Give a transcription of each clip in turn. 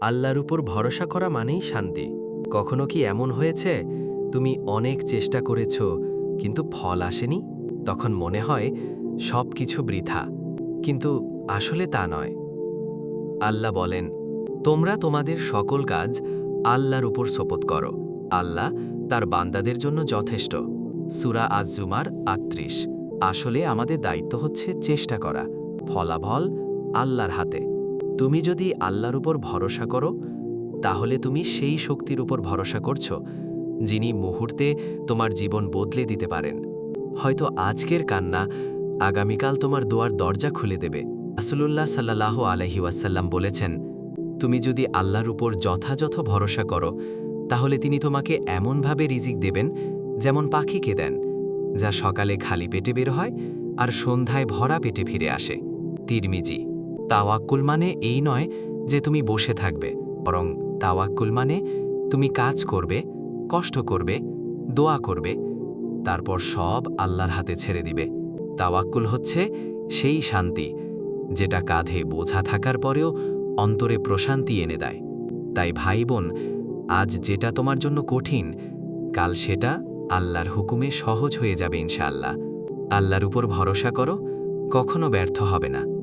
আল্লাহর উপর ভরসা করা মানেই শান্তি। কখনো কি এমন হয়েছে? তুমি অনেক চেষ্টা করেছ, কিন্তু ফল আসেনি? তখন মনে হয় সব কিছু বৃথা। কিন্তু আসলে তা নয়। আল্লাহ বলেন, তোমরা তোমাদের সকল কাজ আল্লাহর উপর শপথ করো। আল্লাহ তার বান্দাদের জন্য যথেষ্ট। সুরা আজজুমার আটত্রিশ। আসলে আমাদের দায়িত্ব হচ্ছে চেষ্টা করা, ফলাফল আল্লাহর হাতে। তুমি যদি আল্লাহর উপর ভরসা করো, তাহলে তুমি সেই শক্তির উপর ভরসা করছ, যিনি মুহূর্তে তোমার জীবন বদলে দিতে পারেন। হয়তো আজকের কান্না আগামীকাল তোমার দোয়ার দরজা খুলে দেবে। আসলুল্লাহ সাল্লাহ আলহি ওয়াসাল্লাম বলেছেন, তুমি যদি আল্লাহর উপর যথাযথ ভরসা করো, তাহলে তিনি তোমাকে এমনভাবে রিজিক দেবেন যেমন পাখিকে দেন, যা সকালে খালি পেটে বের হয় আর সন্ধ্যায় ভরা পেটে ফিরে আসে। তিরমিজি তাওয়াক্কুল মানে এই নয় যে তুমি বসে থাকবে, বরং তাওয়াক্কুল মানে তুমি কাজ করবে, কষ্ট করবে, দোয়া করবে, তারপর সব আল্লাহর হাতে ছেড়ে দিবে। তাওয়াক্কুল হচ্ছে সেই শান্তি যেটা কাঁধে বোঝা থাকার পরেও অন্তরে প্রশান্তি এনে দেয়। তাই ভাই বোন আজ যেটা তোমার জন্য কঠিন, কাল সেটা আল্লাহর হুকুমে সহজ হয়ে যাবে ইনশাআল্লাহ। আল্লাহর উপর ভরসা করো, কখনো ব্যর্থ হবে না।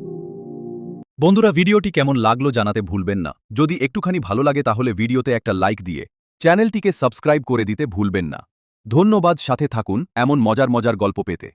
বন্ধুরা, ভিডিওটি কেমন লাগল জানাতে ভুলবেন না। যদি একটুখানি ভালো লাগে তাহলে ভিডিওতে একটা লাইক দিয়ে চ্যানেলটিকে সাবস্ক্রাইব করে দিতে ভুলবেন না। ধন্যবাদ, সাথে থাকুন, এমন মজার মজার গল্প পেতে।